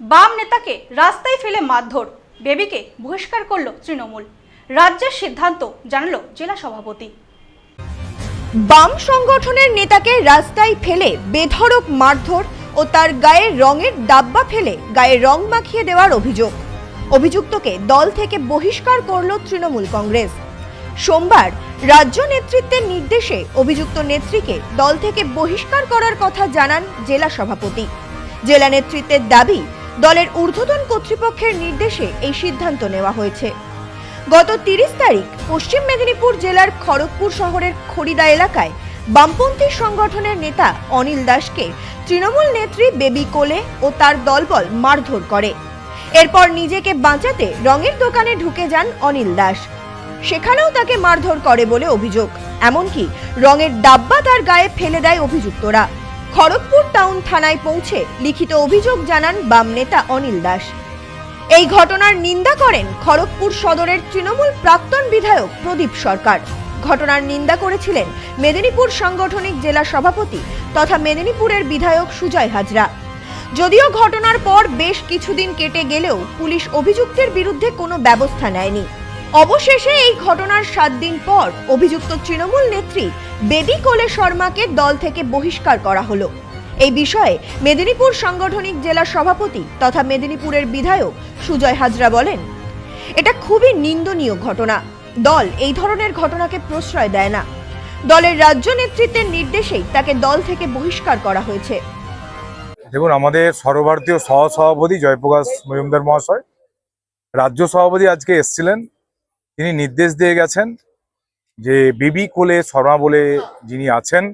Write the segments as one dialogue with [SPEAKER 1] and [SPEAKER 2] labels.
[SPEAKER 1] বাম নেতাকে রাস্তায় ফেলে মারধর। বেবিকে বহিষ্কার করল তৃণমূল। রাজ্যের সিদ্ধান্ত জানালো জেলা সভাপতি।
[SPEAKER 2] বাম সংগঠনের নেতাকে রাস্তায় ফেলে বেধড়ক মারধর ও তার গায়ে রঙের ডাব্বা ফেলে গায়ে রং মাখিয়ে দেওয়ার অভিযোগ। অভিযুক্তকে দল থেকে বহিষ্কার করল তৃণমূল কংগ্রেস। সোমবার রাজ্য নেতৃত্বের নির্দেশে অভিযুক্ত নেত্রীকে দল থেকে বহিষ্কার করার কথা জানান জেলা সভাপতি। জেলা নেতৃত্বের দাবি দলের ঊর্ধ্বতন কর্তৃপক্ষের নির্দেশে এই সিদ্ধান্ত নেওয়া হয়েছে। গত তিরিশ তারিখ পশ্চিম মেদিনীপুর জেলার খড়গপুর শহরের খড়িদা এলাকায় বামপন্থী সংগঠনের নেতা অনিল দাসকে তৃণমূল নেত্রী বেবি কোলে ও তার দলবল মারধর করে। এরপর নিজেকে বাঁচাতে রঙের দোকানে ঢুকে যান অনিল দাস। সেখানেও তাকে মারধর করে বলে অভিযোগ। এমনকি রঙের ডাব্বা তার গায়ে ফেলে দেয় অভিযুক্তরা। খড়গপুর টাউন থানায় পৌঁছে লিখিত অভিযোগ জানান বাম নেতা অনিল দাস। এই ঘটনার নিন্দা করেন খড়গপুর সদরের তৃণমূল প্রাক্তন বিধায়ক প্রদীপ সরকার। ঘটনার নিন্দা করেছিলেন মেদিনীপুর সাংগঠনিক জেলা সভাপতি তথা মেদিনীপুরের বিধায়ক সুজয় হাজরা। যদিও ঘটনার পর বেশ কিছুদিন কেটে গেলেও পুলিশ অভিযুক্তের বিরুদ্ধে কোনো ব্যবস্থা নেয়নি। অবশেষে এই ঘটনার সাত দিন পর অভিযুক্ত তৃণমূল নেত্রী বেবি কোলে শর্মাকে দল থেকে বহিষ্কার করা হলো। এই বিষয়ে মেদিনীপুর সাংগঠনিক জেলা সভাপতি তথা মেদিনীপুরের বিধায়ক সুজয় হাজরা বলেন, এটা খুবই নিন্দনীয় ঘটনা। দল এই ধরনের ঘটনাকে প্রশ্রয় দেয় না। দলের রাজ্য নেতৃত্বের নির্দেশেই তাকে দল থেকে বহিষ্কার করা হয়েছে।
[SPEAKER 3] দেখুন, আমাদের সর্বভারতীয় সহ সভাপতি জয়প্রকাশ মজুমদার মহাশয়, রাজ্য সভাপতি আজকে এসছিলেন। তিনি নির্দেশ দিয়ে গেছেন যে বিবি কোলে শর্মা বলে যিনি আছেন,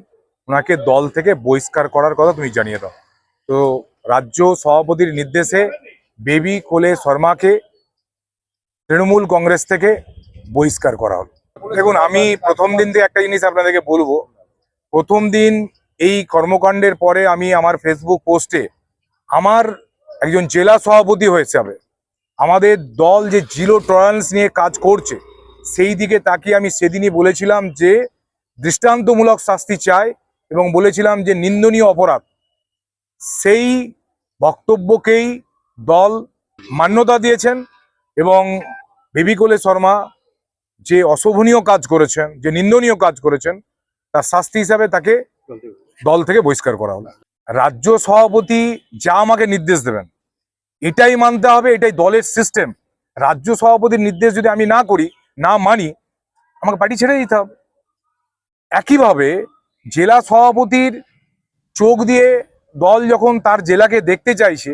[SPEAKER 3] ওনাকে দল থেকে বহিষ্কার করার কথা তুমি জানিয়ে দাও। তো রাজ্য সভাপতির নির্দেশে বেবি কোলে শর্মাকে তৃণমূল কংগ্রেস থেকে বহিষ্কার করা হলো। দেখুন, আমি প্রথম দিন থেকে একটা জিনিস আপনাদেরকে বলব। প্রথম দিন এই কর্মকাণ্ডের পরে আমি আমার ফেসবুক পোস্টে আমার একজন জেলা সভাপতি হয়ে যাবে আমাদের দল যে জিরো টলারেন্স নিয়ে কাজ করছে, সেই দিকে তাকিয়ে আমি সেদিনই বলেছিলাম যে দৃষ্টান্তমূলক শাস্তি চাই এবং বলেছিলাম যে নিন্দনীয় অপরাধ। সেই বক্তব্যকেই দল মান্যতা দিয়েছেন এবং বেবিকোলে শর্মা যে অশোভনীয় কাজ করেছেন, যে নিন্দনীয় কাজ করেছেন, তার শাস্তি হিসাবে তাকে দল থেকে বহিষ্কার করা হলো। রাজ্য সভাপতি যা আমাকে নির্দেশ দেবেন এটাই মানতে হবে, এটাই দলের সিস্টেম রাজ্য সভাপতির নির্দেশ যদি আমি না করি, না মানি, আমাকে পার্টি ছেড়ে দিতে হবে। একইভাবে জেলা সভাপতির চোখ দিয়ে দল যখন তার জেলাকে দেখতে চাইছে,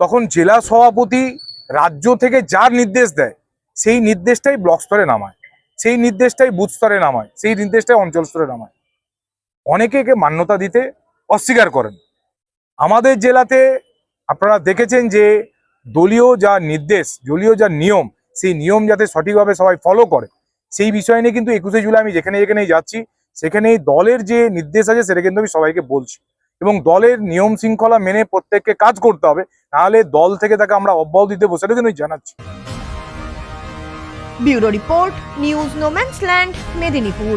[SPEAKER 3] তখন জেলা সভাপতি রাজ্য থেকে যার নির্দেশ দেয়, সেই নির্দেশটাই ব্লক স্তরে নামায়, সেই নির্দেশটাই বুথ স্তরে নামায়, সেই নির্দেশটাই অঞ্চল স্তরে নামায়। অনেকে একে মান্যতা দিতে অস্বীকার করেন। আমাদের জেলাতে আপনারা দেখেছেন যে দলীয় যা নির্দেশ, দলীয় যা নিয়ম, সেই নিয়ম যাতে সঠিকভাবে সবাই ফলো করে। সেই বিষয় নিয়ে কিন্তু একুশে জুলাই আমি যেখানে যেখানেই যাচ্ছি সেখানে দলের যে নির্দেশ আছে সেটা কিন্তু আমি সবাইকে বলছি। এবং দলের নিয়ম শৃঙ্খলা মেনে প্রত্যেককে কাজ করতে হবে, নাহলে দল থেকে তাকে আমরা অব্যাহতি দিতে বসে কিন্তু জানাচ্ছি।
[SPEAKER 2] Bureau report, news, no man's land, Medinipur.